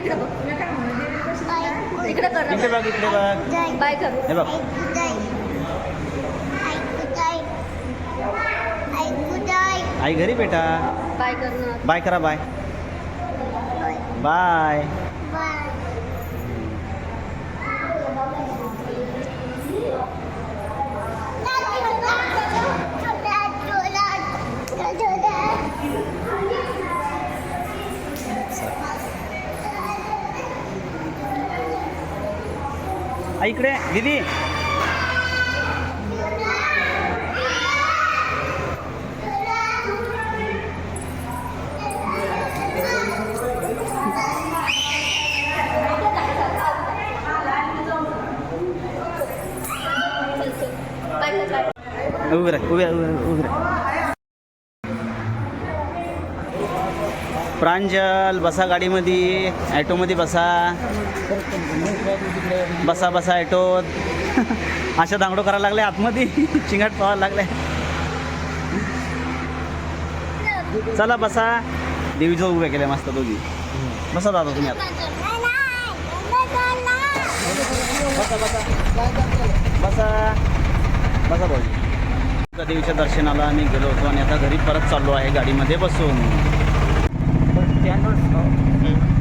इकडे बघ. इकडे कर. इकडे बघ इकडे बघ. बाय कर. हे बघ. आई घरी बेटा. बाय कर बाय करा बाय. बाय. आई इकडे दीदी बाय कर बाय उभे राह उभे उभे उभे प्रांजल बसा गाडीमध्ये ॲटोमध्ये बसा. बसा बसा ॲटोत अशा दांगडो करायला लागले आतमध्ये. चिंगाट पाहायला लागले. चला बसा. देवीजवळ उभे केले मस्त दोघी. बसा दादा तुम्ही आता. बसा बसा. बसा. बसा भाऊजी. देवीच्या दर्शनाला आम्ही गेलो होतो आणि आता घरी परत चाललो आहे गाडीमध्ये बसून. 点头示意